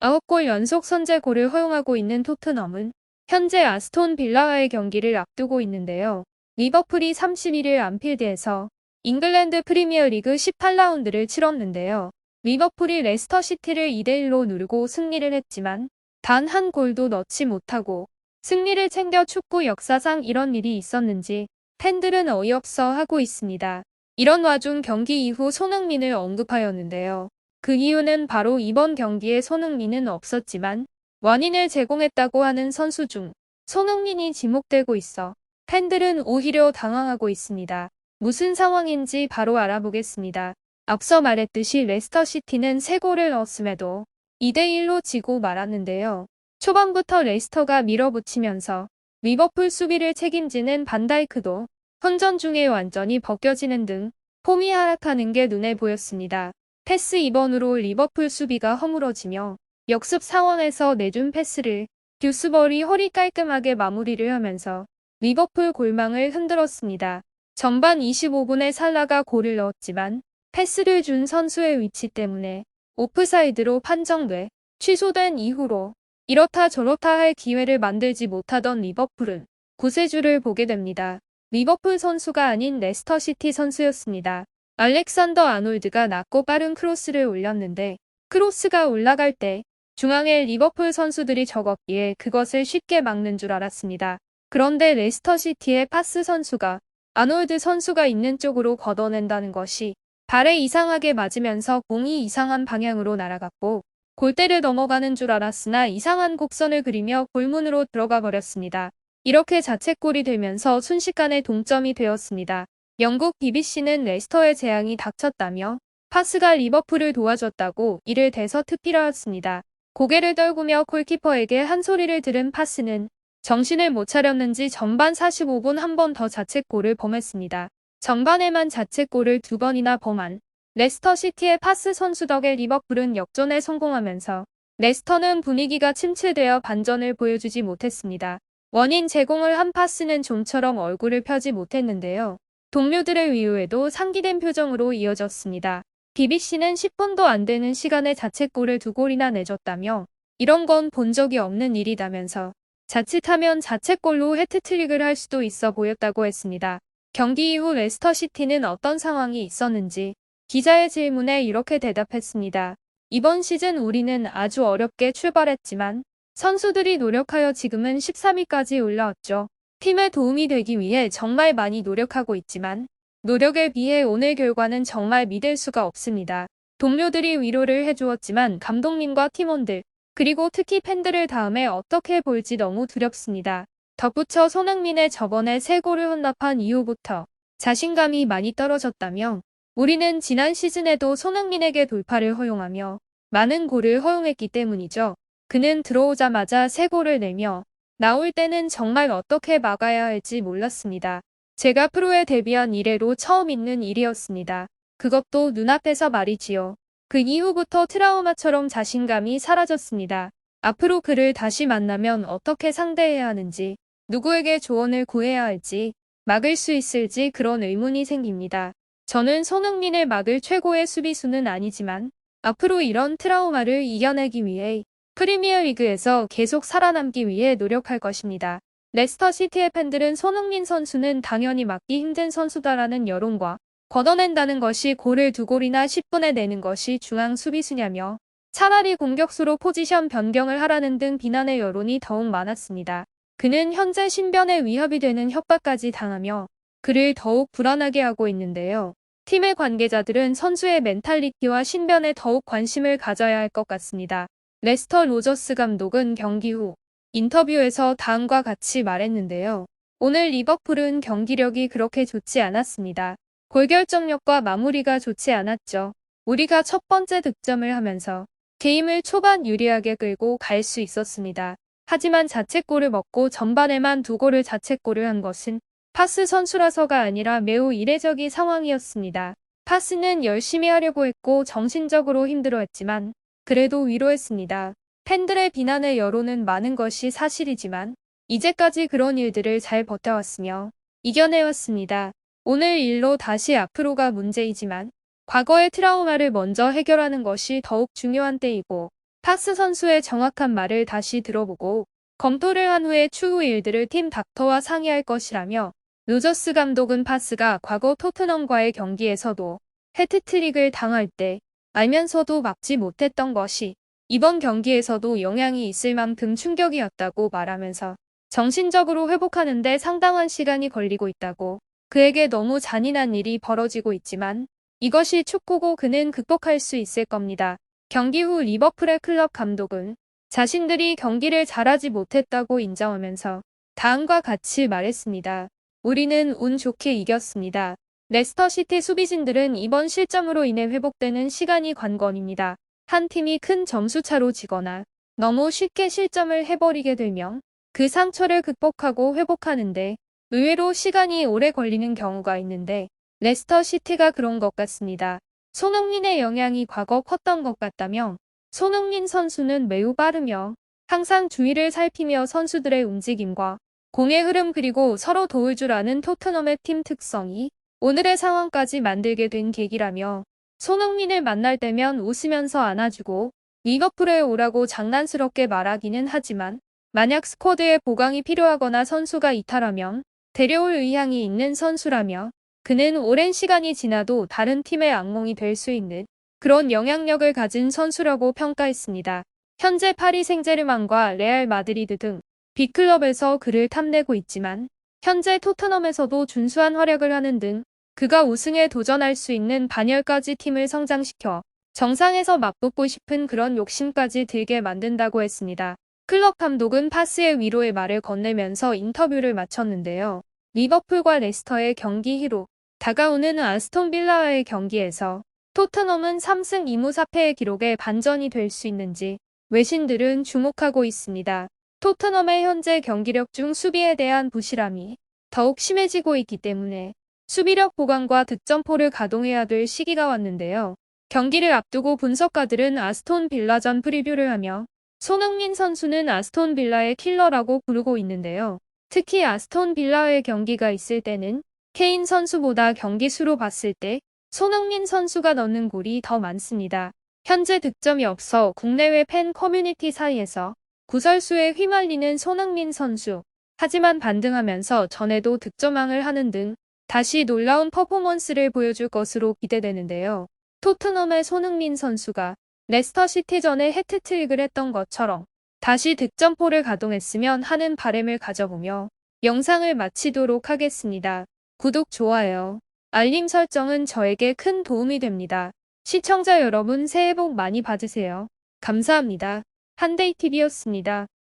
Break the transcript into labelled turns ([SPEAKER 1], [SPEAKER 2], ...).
[SPEAKER 1] 9골 연속 선제골을 허용하고 있는 토트넘은 현재 아스톤 빌라와의 경기를 앞두고 있는데요. 리버풀이 31일 안필드에서 잉글랜드 프리미어리그 18라운드를 치렀는데요. 리버풀이 레스터 시티를 2대1로 누르고 승리를 했지만 단 한 골도 넣지 못하고 승리를 챙겨 축구 역사상 이런 일이 있었는지 팬들은 어이없어 하고 있습니다. 이런 와중 경기 이후 손흥민을 언급하였는데요. 그 이유는 바로 이번 경기에 손흥민은 없었지만 원인을 제공했다고 하는 선수 중 손흥민이 지목되고 있어 팬들은 오히려 당황하고 있습니다. 무슨 상황인지 바로 알아보겠습니다. 앞서 말했듯이 레스터시티는 3골을 넣었음에도 2대1로 지고 말았는데요. 초반부터 레스터가 밀어붙이면서 리버풀 수비를 책임지는 반다이크도 혼전 중에 완전히 벗겨지는 등 폼이 하락하는 게 눈에 보였습니다. 패스 2번으로 리버풀 수비가 허물어지며 역습 상황에서 내준 패스를 듀스버리 허리 깔끔하게 마무리를 하면서 리버풀 골망을 흔들었습니다. 전반 25분에 살라가 골을 넣었지만 패스를 준 선수의 위치 때문에 오프사이드로 판정돼 취소된 이후로 이렇다 저렇다 할 기회를 만들지 못하던 리버풀은 구세주를 보게 됩니다. 리버풀 선수가 아닌 레스터시티 선수였습니다. 알렉산더 아놀드가 낮고 빠른 크로스를 올렸는데 크로스가 올라갈 때 중앙에 리버풀 선수들이 적었기에 그것을 쉽게 막는 줄 알았습니다. 그런데 레스터시티의 파스 선수가 아놀드 선수가 있는 쪽으로 걷어낸다는 것이 발에 이상하게 맞으면서 공이 이상한 방향으로 날아갔고 골대를 넘어가는 줄 알았으나 이상한 곡선을 그리며 골문으로 들어가 버렸습니다. 이렇게 자책골이 되면서 순식간에 동점이 되었습니다. 영국 BBC는 레스터의 재앙이 닥쳤다며 파스가 리버풀을 도와줬다고 이를 대서특필하였습니다. 고개를 떨구며 골키퍼에게 한 소리를 들은 파스는 정신을 못 차렸는지 전반 45분 한 번 더 자책골을 범했습니다. 전반에만 자책골을 두 번이나 범한 레스터시티의 파스 선수 덕에 리버풀은 역전에 성공하면서 레스터는 분위기가 침체되어 반전을 보여주지 못했습니다. 원인 제공을 한 파스는 좀처럼 얼굴을 펴지 못했는데요. 동료들의 위로에도 상기된 표정으로 이어졌습니다. BBC는 10분도 안 되는 시간에 자책골을 두 골이나 내줬다며 이런 건 본 적이 없는 일이다면서 자칫하면 자책골로 해트트릭을 할 수도 있어 보였다고 했습니다. 경기 이후 레스터시티는 어떤 상황이 있었는지 기자의 질문에 이렇게 대답했습니다. 이번 시즌 우리는 아주 어렵게 출발했지만 선수들이 노력하여 지금은 13위까지 올라왔죠. 팀에 도움이 되기 위해 정말 많이 노력하고 있지만 노력에 비해 오늘 결과는 정말 믿을 수가 없습니다. 동료들이 위로를 해주었지만 감독님과 팀원들 그리고 특히 팬들을 다음에 어떻게 볼지 너무 두렵습니다. 덧붙여 손흥민의 저번에 세 골을 혼납한 이후부터 자신감이 많이 떨어졌다며 우리는 지난 시즌에도 손흥민에게 돌파를 허용하며 많은 골을 허용했기 때문이죠. 그는 들어오자마자 세 골을 내며 나올 때는 정말 어떻게 막아야 할지 몰랐습니다. 제가 프로에 데뷔한 이래로 처음 있는 일이었습니다. 그것도 눈앞에서 말이지요. 그 이후부터 트라우마처럼 자신감이 사라졌습니다. 앞으로 그를 다시 만나면 어떻게 상대해야 하는지, 누구에게 조언을 구해야 할지, 막을 수 있을지 그런 의문이 생깁니다. 저는 손흥민을 막을 최고의 수비수는 아니지만 앞으로 이런 트라우마를 이겨내기 위해 프리미어 리그에서 계속 살아남기 위해 노력할 것입니다. 레스터 시티의 팬들은 손흥민 선수는 당연히 막기 힘든 선수다라는 여론과 걷어낸다는 것이 골을 두 골이나 10분에 내는 것이 중앙 수비수냐며 차라리 공격수로 포지션 변경을 하라는 등 비난의 여론이 더욱 많았습니다. 그는 현재 신변에 위협이 되는 협박까지 당하며 그를 더욱 불안하게 하고 있는데요. 팀의 관계자들은 선수의 멘탈리티와 신변에 더욱 관심을 가져야 할 것 같습니다. 레스터 로저스 감독은 경기 후 인터뷰에서 다음과 같이 말했는데요. 오늘 리버풀은 경기력이 그렇게 좋지 않았습니다. 골결정력과 마무리가 좋지 않았죠. 우리가 첫 번째 득점을 하면서 게임을 초반 유리하게 끌고 갈 수 있었습니다. 하지만 자책골을 먹고 전반에만 두 골을 자책골을 한 것은 파스 선수라서가 아니라 매우 이례적인 상황이었습니다. 파스는 열심히 하려고 했고 정신적으로 힘들어했지만 그래도 위로했습니다. 팬들의 비난의 여론은 많은 것이 사실이지만 이제까지 그런 일들을 잘 버텨왔으며 이겨내왔습니다. 오늘 일로 다시 앞으로가 문제이지만 과거의 트라우마를 먼저 해결하는 것이 더욱 중요한 때이고 파스 선수의 정확한 말을 다시 들어보고 검토를 한 후에 추후 일들을 팀 닥터와 상의할 것이라며 로저스 감독은 파스가 과거 토트넘과의 경기에서도 헤트트릭을 당할 때 알면서도 막지 못했던 것이 이번 경기에서도 영향이 있을 만큼 충격이었다고 말하면서 정신적으로 회복하는데 상당한 시간이 걸리고 있다고 그에게 너무 잔인한 일이 벌어지고 있지만 이것이 축구고 그는 극복할 수 있을 겁니다. 경기 후 리버풀의 클럽 감독은 자신들이 경기를 잘하지 못했다고 인정하면서 다음과 같이 말했습니다. 우리는 운 좋게 이겼습니다. 레스터시티 수비진들은 이번 실점으로 인해 회복되는 시간이 관건입니다. 한 팀이 큰 점수차로 지거나 너무 쉽게 실점을 해버리게 되면 그 상처를 극복하고 회복하는데 의외로 시간이 오래 걸리는 경우가 있는데 레스터 시티가 그런 것 같습니다. 손흥민의 영향이 과거 컸던 것 같다며 손흥민 선수는 매우 빠르며 항상 주위를 살피며 선수들의 움직임과 공의 흐름 그리고 서로 도울 줄 아는 토트넘의 팀 특성이 오늘의 상황까지 만들게 된 계기라며 손흥민을 만날 때면 웃으면서 안아주고 리버풀에 오라고 장난스럽게 말하기는 하지만 만약 스쿼드에 보강이 필요하거나 선수가 이탈하면 데려올 의향이 있는 선수라며 그는 오랜 시간이 지나도 다른 팀의 악몽이 될 수 있는 그런 영향력을 가진 선수라고 평가했습니다. 현재 파리 생제르맹과 레알 마드리드 등 B클럽에서 그를 탐내고 있지만 현재 토트넘에서도 준수한 활약을 하는 등 그가 우승에 도전할 수 있는 반열까지 팀을 성장시켜 정상에서 맞붙고 싶은 그런 욕심까지 들게 만든다고 했습니다. 클럽 감독은 파스의 위로의 말을 건네면서 인터뷰를 마쳤는데요. 리버풀과 레스터의 경기 히로 다가오는 아스톤 빌라와의 경기에서 토트넘은 3승 2무 4패의 기록에 반전이 될 수 있는지 외신들은 주목하고 있습니다. 토트넘의 현재 경기력 중 수비에 대한 부실함이 더욱 심해지고 있기 때문에 수비력 보강과 득점포를 가동해야 될 시기가 왔는데요. 경기를 앞두고 분석가들은 아스톤 빌라전 프리뷰를 하며 손흥민 선수는 아스톤 빌라의 킬러라고 부르고 있는데요. 특히 아스톤 빌라의 경기가 있을 때는 케인 선수보다 경기 수로 봤을 때 손흥민 선수가 넣는 골이 더 많습니다. 현재 득점이 없어 국내외 팬 커뮤니티 사이에서 구설수에 휘말리는 손흥민 선수. 하지만 반등하면서 전에도 득점왕을 하는 등 다시 놀라운 퍼포먼스를 보여줄 것으로 기대되는데요. 토트넘의 손흥민 선수가 레스터 시티전에 해트트릭을 했던 것처럼 다시 득점포를 가동했으면 하는 바램을 가져보며 영상을 마치도록 하겠습니다. 구독, 좋아요, 알림 설정은 저에게 큰 도움이 됩니다. 시청자 여러분 새해 복 많이 받으세요. 감사합니다. 한데이TV였습니다.